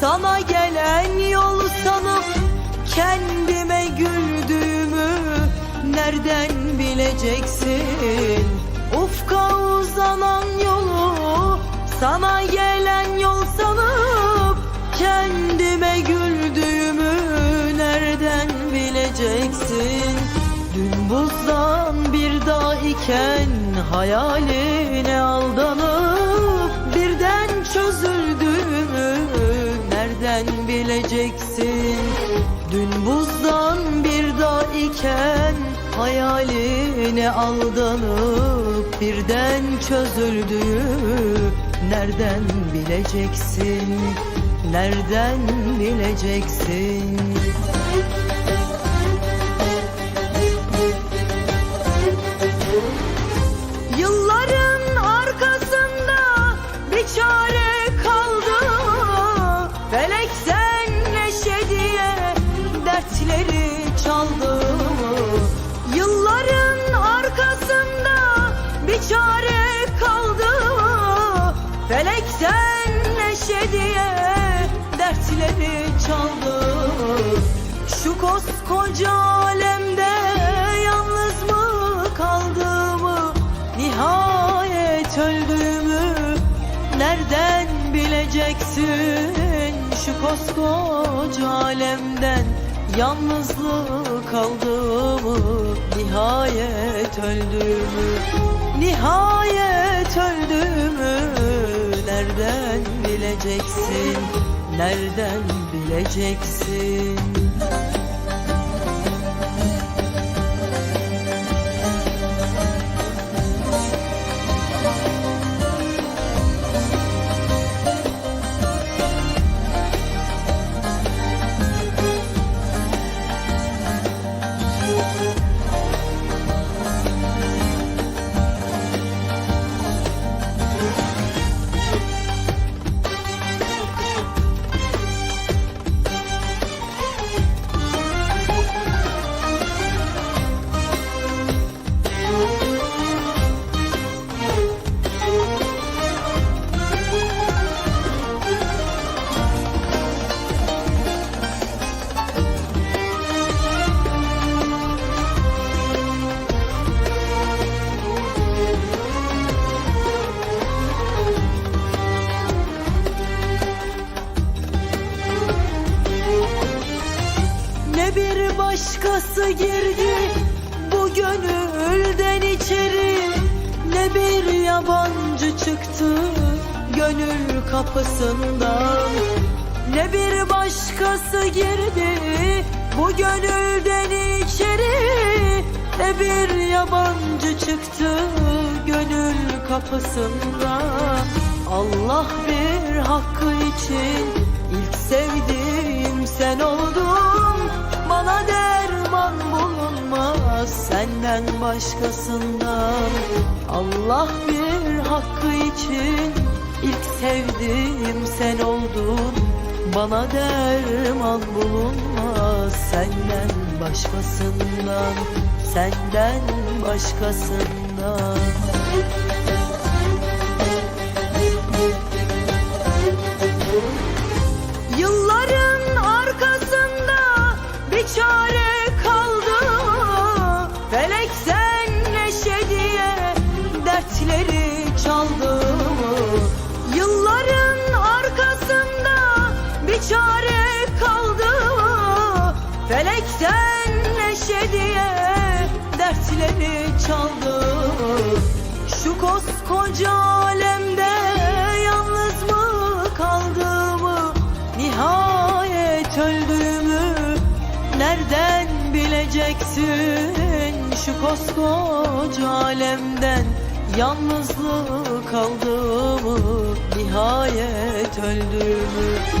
Sana gelen yol sanıp kendime güldüğümü nereden bileceksin? Ufka uzanan yolu sana gelen yol sanıp kendime güldüğümü nereden bileceksin? Dün buzdan bir dağ iken hayaline aldanıp nereden bileceksin? Dün buzdan bir dağ iken hayaline aldanıp birden çözüldüğümü nereden bileceksin? Nereden bileceksin? Diye dertleri çaldı. Şu koskoca alemde yalnız mı kaldığımı Nihayet öldüğümü nereden bileceksin? Şu koskoca alemden yalnızlık kaldığımı Nihayet öldüğümü Nihayet öldüğümü bileceksin Nereden bileceksin başkası girdi bu gönülden içeri? Ne bir yabancı çıktı gönül kapısından Ne bir başkası girdi bu gönülden içeri? Ne bir yabancı çıktı gönül kapısından Allah bir hakkı için ilk sevdiğim sen oldun senden başkasından. Allah bir hakkı için ilk sevdiğim sen oldun. Bana derman bulunmaz senden başkasından Senden başkasından. Yılların dertleri çaldı Yılların arkasında bir çare kaldı Felekten neşe diye dertleri çaldı Şu koskoca alemde yalnız mı kaldığımı Nihayet öldüğümü nereden bileceksin? Şu koskoca alemden yalnızlık kaldığımı Nihayet öldüğümü